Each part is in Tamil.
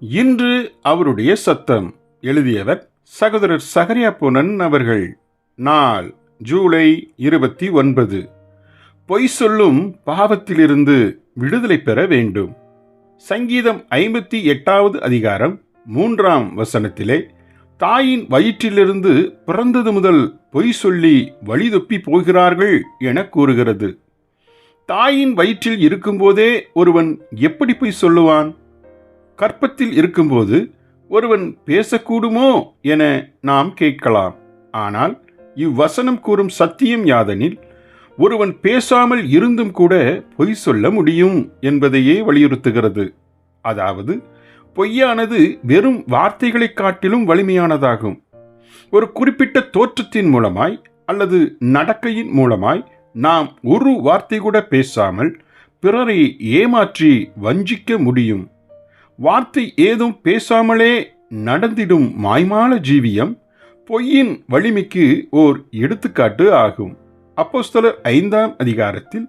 இன்று அவருடைய சத்தம். எழுதியவர் சகோதரர் சகரியா புனன் அவர்கள். நாள் ஜூலை இருபத்தி ஒன்பது. பொய் சொல்லும் பாவத்திலிருந்து விடுதலை பெற வேண்டும். சங்கீதம் ஐம்பத்தி எட்டாவது அதிகாரம் மூன்றாம் வசனத்திலே தாயின் வயிற்றிலிருந்து பிறந்தது முதல் பொய் சொல்லி வழிதொப்பி போகிறார்கள் என கூறுகிறது. தாயின் வயிற்றில் இருக்கும்போதே ஒருவன் எப்படி பொய் சொல்லுவான்? கற்பத்தில் இருக்கும்போது ஒருவன் பேசக்கூடுமோ என நாம் கேட்கலாம். ஆனால் இவ்வசனம் கூறும் சத்தியம் யாதெனில் ஒருவன் பேசாமல் இருந்தும் கூட பொய் சொல்ல முடியும் என்பதையே வலியுறுத்துகிறது. அதாவது பொய்யானது வெறும் வார்த்தைகளைக் காட்டிலும் வலிமையானதாகும். ஒரு குறிப்பிட்ட தோற்றத்தின் மூலமாய் அல்லது நடக்கையின் மூலமாய் நாம் ஒரு வார்த்தை கூட பேசாமல் பிறரை ஏமாற்றி வஞ்சிக்க முடியும். வார்த்தை ஏதும் பேசாமலே நடந்திடும் மாய்மால ஜீவியம் பொய்யின் வலிமைக்கு ஓர் எடுத்துக்காட்டு ஆகும். அப்போஸ்தலர் ஐந்தாம் அதிகாரத்தில்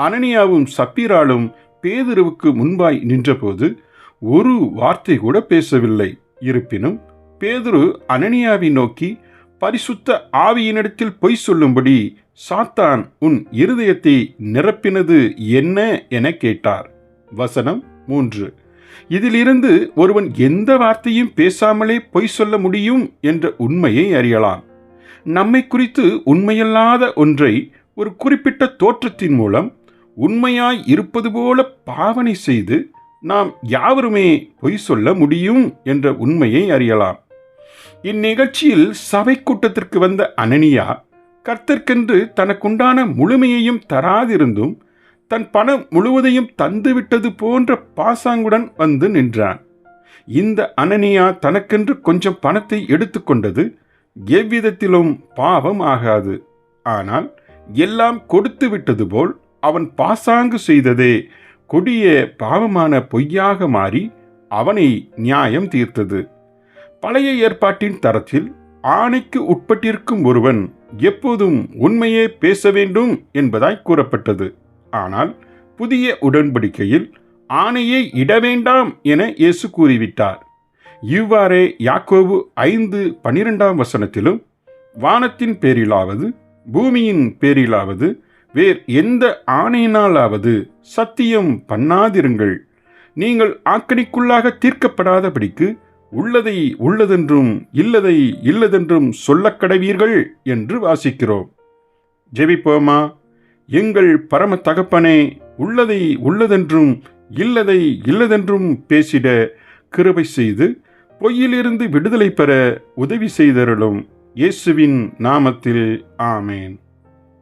அனனியாவும் சப்பீராலும் பேதுருவுக்கு முன்பாய் நின்றபோது ஒரு வார்த்தை கூட பேசவில்லை. இருப்பினும் பேதுரு அனனியாவை நோக்கி பரிசுத்த ஆவியினிடத்தில் பொய் சொல்லும்படி சாத்தான் உன் இருதயத்தை நிரப்பினது என்ன? என கேட்டார். வசனம் மூன்று. இதிலிருந்து ஒருவன் எந்த வார்த்தையும் பேசாமலே பொய் சொல்ல முடியும் என்ற உண்மையை அறியலாம். நம்மை குறித்து உண்மையல்லாத ஒன்றை ஒரு குறிப்பிட்ட தோற்றத்தின் மூலம் உண்மையாய் இருப்பது போல பாவனை செய்து நாம் யாவருமே பொய் சொல்ல முடியும் என்ற உண்மையை அறியலாம். இந்நிகழ்ச்சியில் சபை கூட்டத்திற்கு வந்த அனனியா கர்த்தர்க்கென்று தனக்குண்டான முழுமையையும் தராதிருந்தும் தன் பணம் முழுவதையும் தந்துவிட்டது போன்ற பாசாங்குடன் வந்து நின்றான். இந்த அனனியா தனக்கென்று கொஞ்சம் பணத்தை எடுத்துக்கொண்டது எவ்விதத்திலும் பாவம் ஆகாது. ஆனால் எல்லாம் கொடுத்து விட்டது போல் அவன் பாசாங்கு செய்ததே கொடிய பாவமான பொய்யாக மாறி அவனை நியாயம் தீர்த்தது. பழைய ஏற்பாட்டின் தரத்தில் ஆணைக்கு உட்பட்டிருக்கும் ஒருவன் எப்போதும் உண்மையே பேச வேண்டும் என்பதாய் கூறப்பட்டது. ஆனால் புதிய உடன்படிக்கையில் ஆணையை இட வேண்டாம் என இயேசு கூறிவிட்டார். இவ்வாறே யாக்கோபு ஐந்து பனிரெண்டாம் வசனத்திலும் வானத்தின் பேரிலாவது பூமியின் பேரிலாவது வேர் எந்த ஆணையினாலாவது சத்தியம் பண்ணாதிருங்கள். நீங்கள் ஆக்கணிக்குள்ளாக தீர்க்கப்படாதபடிக்கு உள்ளதை உள்ளதென்றும் இல்லதை இல்லதென்றும் சொல்லக்கடவீர்கள் என்று வாசிக்கிறோம். ஜெபிப்போமா? எங்கள் பரம தகப்பனே உள்ளதை உள்ளதென்றும் இல்லதை இல்லதென்றும் பேசிட கிருபை செய்து பொய்யிலிருந்து விடுதலை பெற உதவி செய்தருளும் இயேசுவின் நாமத்தில் ஆமேன்.